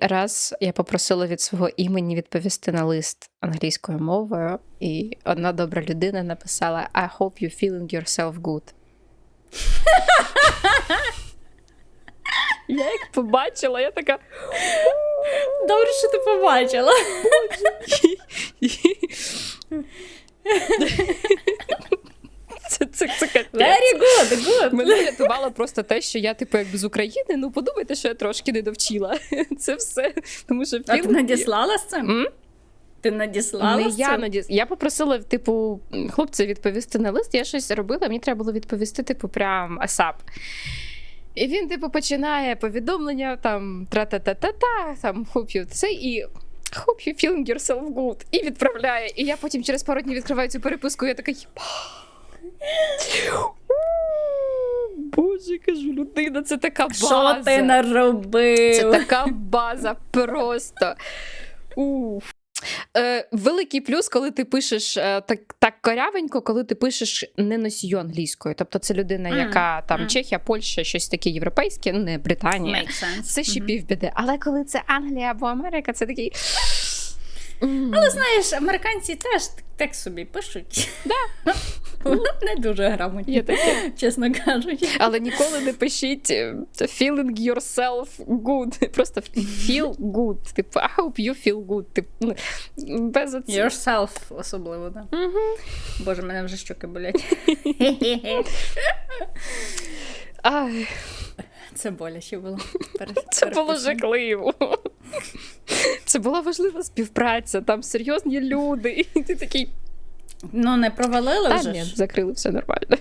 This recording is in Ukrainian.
Раз я попросила від свого імені відповісти на лист англійською мовою, і одна добра людина написала I hope you feeling yourself good. Я як побачила, я така. Добре, що ти побачила. Це, це, це капець. Very good, good. Мене рятувало просто те, що я, типу, якби з України. Ну, подумайте, що я трошки не довчила. Це все. Тому що А ти надіслала з цим? М? Ти надіслала Не з я цим? надіс... Я попросила, типу, хлопця відповісти на лист. Я щось робила, мені треба було відповісти, типу, прям асап. І він, типу, починає повідомлення там тра-та-та-та-та, там hope you це і. Hope you feeling yourself good. І відправляє. І я потім через пару днів відкриваю цю переписку, і я така. Кажу, людина, це така база. Що ти наробив? Це така база просто. Уф. Е, великий плюс, коли ти пишеш е, так, так корявенько, коли ти пишеш не носію англійською. Тобто це людина, Мгм, яка там мгм. Чехія, Польща, щось таке європейське, ну не Британія. Це ще Мгм. півбіди. Але коли це Англія або Америка, це такий. М. Але знаєш, американці теж так собі пишуть. Да. Не дуже грамотні, чесно кажучи. Але ніколи не пишіть е, feeling yourself good. Просто feel good. Типу, I hope you feel good. Типу, ну, без оці... Yourself особливо, так. Мгм. Боже, мене вже щоки болять. Ай, Це боляче було. Це було жахливо. Це була важлива співпраця, там серйозні люди. І ти такий. Ну, не провалили Та вже ні, ж. закрили все нормально.